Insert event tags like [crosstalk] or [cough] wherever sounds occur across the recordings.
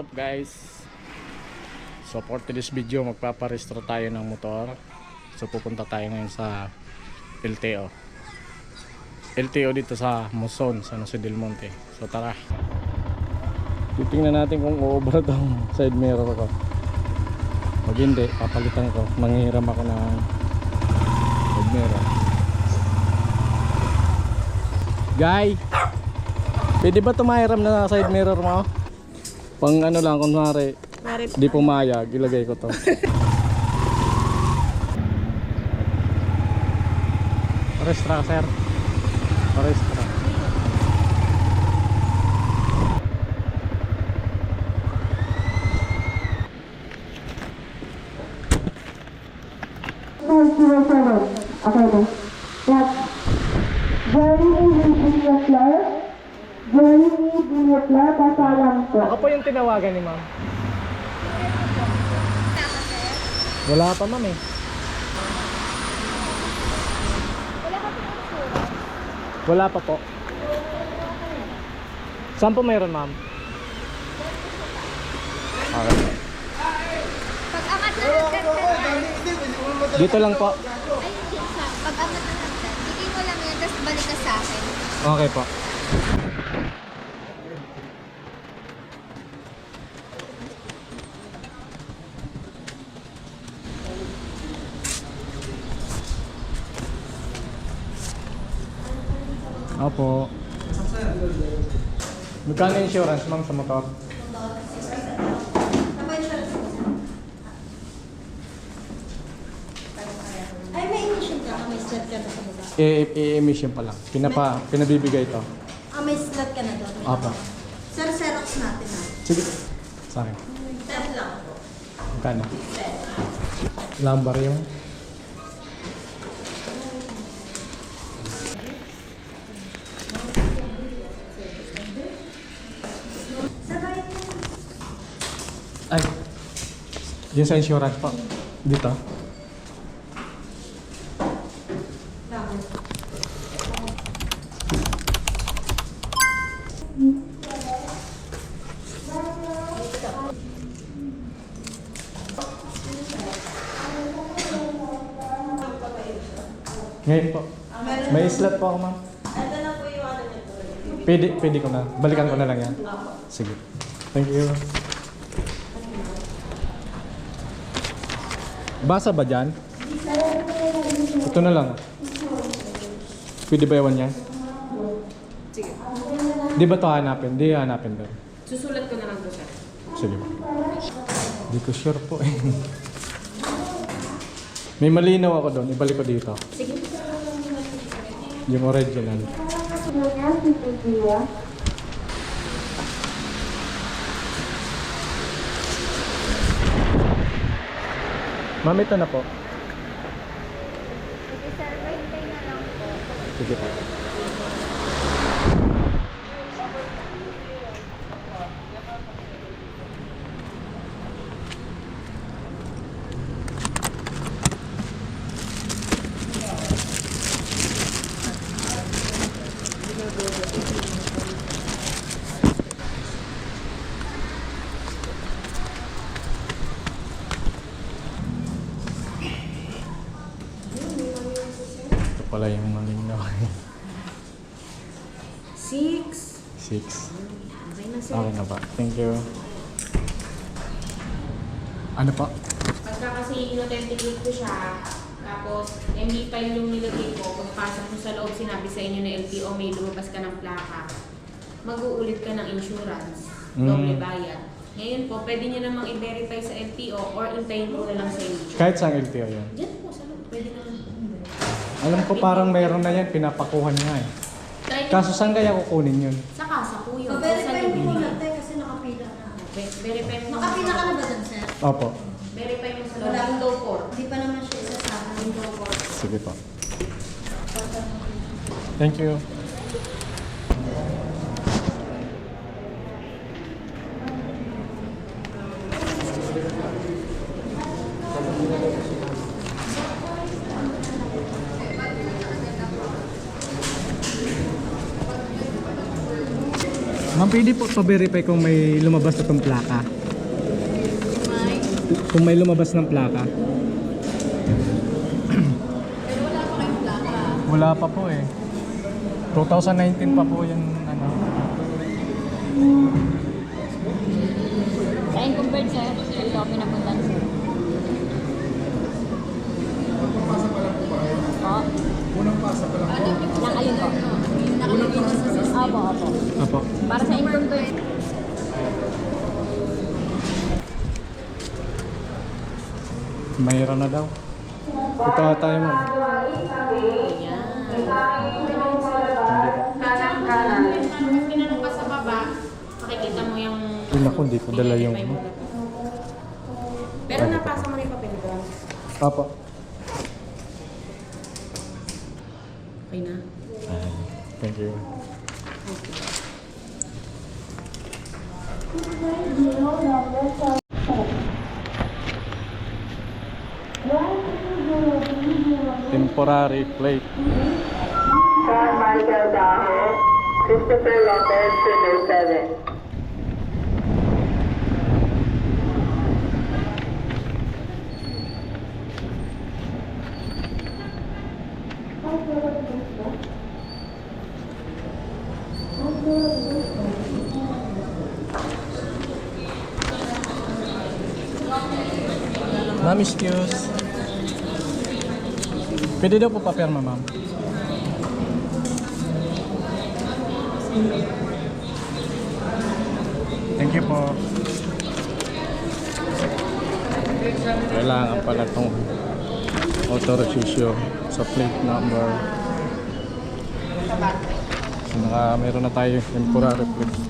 up guys? So for today's video magpaparestro tayo ng motor. So pupunta tayo ngayon sa LTO LTO dito sa Muson, San Jose del Monte. So tara. Titingnan natin kung uubra tong side mirror ko. Pag hindi, papalitan ko. Manghiram ako ng side mirror. Guy Pwede ba tumahiram na side mirror mo? Pang ano lang, kunwari, Mari, di pumayag, ilagay ko to. [laughs] Parestra, sir. Parestra. Okay na. What? Jeremy Binutler? Jeremy Binutler, basta lang po. Ako po yung tinawagan ni ma'am. Wala pa ma'am eh. Wala pa po. Saan po mayroon ma'am? Okay. Na Dito lang po. ay hindi sa, pag angat na hagdan, bigay mo lang yan, tapos balik ka sa akin. Okay po. Opo. Magkano insurance ma'am sa motor? Ay, may emission ka. May slot ka na sa baba. I-emission pa lang. Pinapa, pinabibigay ito. Ah, may slot ka na doon. Apa. Sir, Xerox natin ah. Sige. Sa akin. Sir lang po. Magkano? Lambar yung? Yung sa insurance po. Dito. Ngayon po. May slot po ako ma'am. Ito na po yung ano nito. Pwede, pwede ko na. Balikan ko na lang yan. Sige. Thank you. Basa ba dyan? Ito na lang. Pwede ba yawan yan? Sige. Di ba ito hanapin? Di hanapin doon. Susulat ko na lang to, sir. Sige. Di ko sure po eh. May malinaw ako doon. Ibalik ko dito. Sige. Yung original. Niya, Ma'am, ito na po. Sige sir, wait na lang po. Sige po. Ito pala yung malinaw. Six. Six. Okay na, ba? Thank you. Ano pa? Pagka kasi in-authenticate ko siya, tapos MD file yung nilagay ko, pagpasok mo sa loob, sinabi sa inyo na LTO, may lumabas ka ng plaka, mag-uulit ka ng insurance, Mm. doble bayad. Ngayon po, pwede nyo namang i-verify sa LTO or intayin ko na lang sa inyo. Kahit sa LTO yun. Diyan po sa loob, pwede naman. Alam ko parang mayroon na yan, pinapakuhan nga eh. Kaso saan kaya kukunin yun? Sa kasa po yun Sa mo loob. muna tayo kasi nakapila na. Ver- Verify mo. Nakapila ka na ba dun, sir? Opo. Verify mo sa loob. Wala. Window 4. Hindi pa naman siya isa sa akin. Window 4. Sige po. Thank you. Ma'am, pwede po pa-verify kung may lumabas na tong plaka. Kung may lumabas ng plaka. Pero wala pa kayong plaka. Wala pa po eh. 2019 pa po yung ano. Sa pinapuntan sir? Po? Unang pasa pa lang po. Nakalin po. Nakalin po sa system. Opo, opo. Apo. Para sa inconvert. Mayroon na daw. Ito nga tayo ma'am. Pag tinanong ka sa baba, makikita mo yung... Yun ako, hindi ko dala yung- mo. Pero napasa mo na yung papel doon. Apo. Okay na? Thank you. Temporary plate. John Michael Daho, Christopher Lopez, Sugar 7. Ma'am, excuse. Pwede daw po papirma, ma'am. Thank you po. Kailangan pala itong authorization sa plate number. So, naka, meron na tayo temporary plate.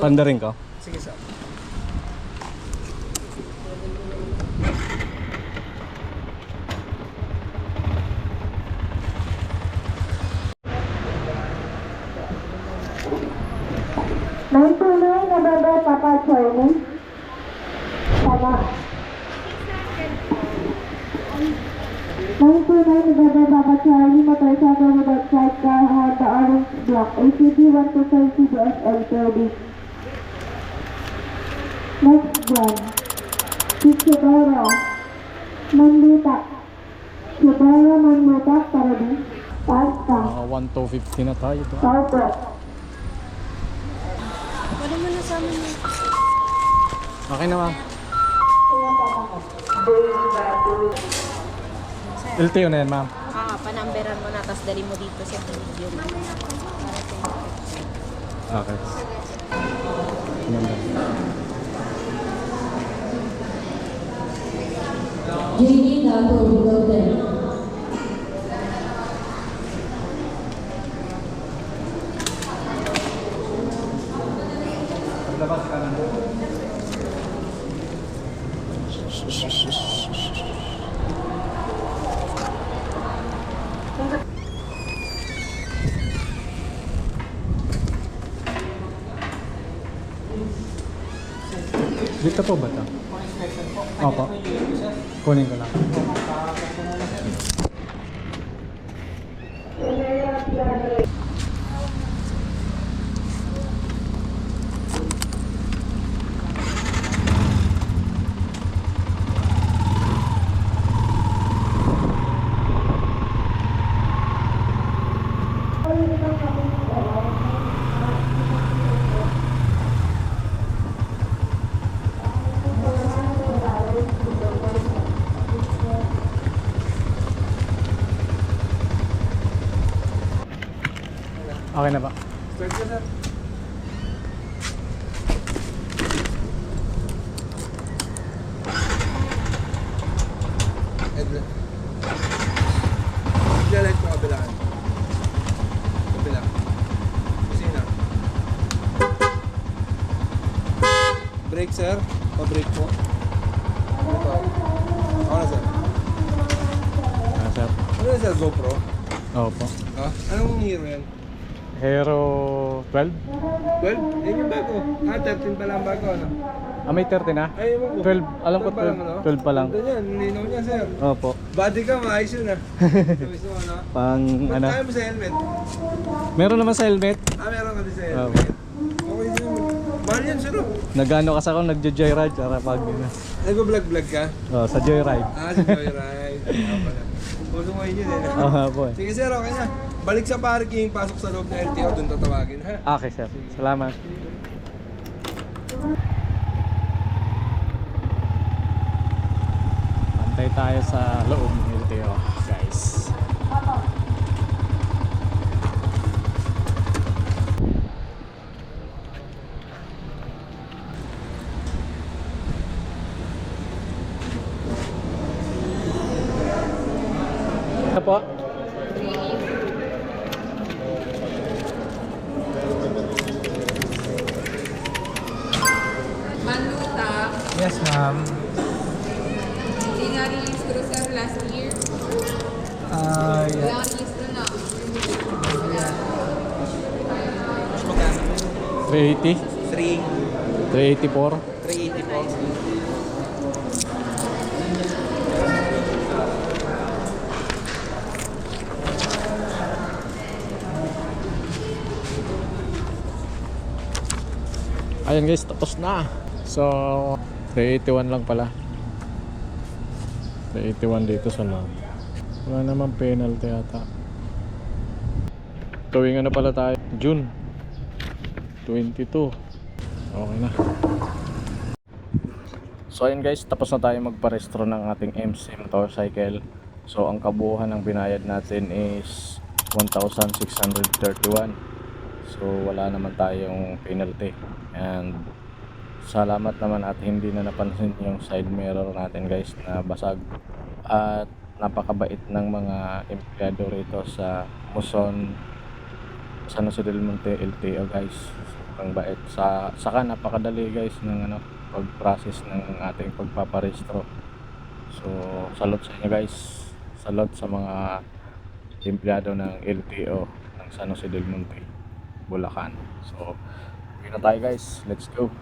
Panda rin ko? Sige sir. May tuloy na baba Papa Charlie. Tama. May tuloy na baba Papa Charlie, motorcycle without sidecar, Honda Orange Block, ACD 125 CBSL 30. One. Isidoro. Manluta. Isidoro Manluta, Paradis. Pasta. Mga 1 to 50 na tayo. Saupo. Pwede mo na sa amin. Okay na ma'am. LTO na yan ma'am. Ah, panamberan mo na, tapos dali mo dito sa video. Okay. Ganda. JD Dato Bigote. Dito po ba ito? Opo. Kunin ko lang. Okay na ba? Start ka sir. Headlight. Headlight po kabilaan. Kabila. Kusina. Brake sir. Pa-brake po. Ako na sir. Ah, sir. Ano na sir? GoPro? Opo. Ha? Anong hero yan? Hero 12? 12? Yan yung bago. Ah, 13 pa lang bago ano? Ah, may 30 na? Ay, ewan ko. 12, alam ko 12 pa lang, 12, ano? 12 pa lang. Ganda yan, nilinaw niya sir. Opo. Body ka, maayos yun ah. [laughs] Mo ano? Pang ano? kaya mo sa helmet? Meron naman sa helmet. Ah, meron ka din sa Oo. helmet. Okay din naman. Mahal yan sir oh. Nagano kasi ako nagjo-joyride para pag ano. Nag-vlog-vlog ka? Oh, sa joyride. Ah, si Joyride. [laughs] Ah, pala. Puso mo yun eh. Oo po. eh. Sige sir, okay na. Balik sa parking, pasok sa loob ng LTO, doon tatawagin ha. Okay, sir. Salamat. Antay tayo sa loob ng LTO, Yes ma'am. hindi nga release ko sir last year. Ah, Wala kang ko na. Mas magkano? 380? 3, 384? 380 po. Ayan guys, tapos na. So, 381 lang pala. 381 dito sa loob. Wala naman penalty yata. Tuwing ano pala tayo? June 22. Okay na. So ayun guys, tapos na tayo magparestro ng ating MC motorcycle. So ang kabuuan ng binayad natin is 1,631. So wala naman tayong penalty. And salamat naman at hindi na napansin yung side mirror natin guys na basag. At napakabait ng mga empleyado rito sa Muson San Jose del Monte LTO guys. Ang bait sa saka napakadali guys ng ano pag-process ng ating pagpaparehistro. So salot sa inyo guys. Salot sa mga empleyado ng LTO ng San Jose del Monte, Bulacan. So, uwi na tayo guys. Let's go.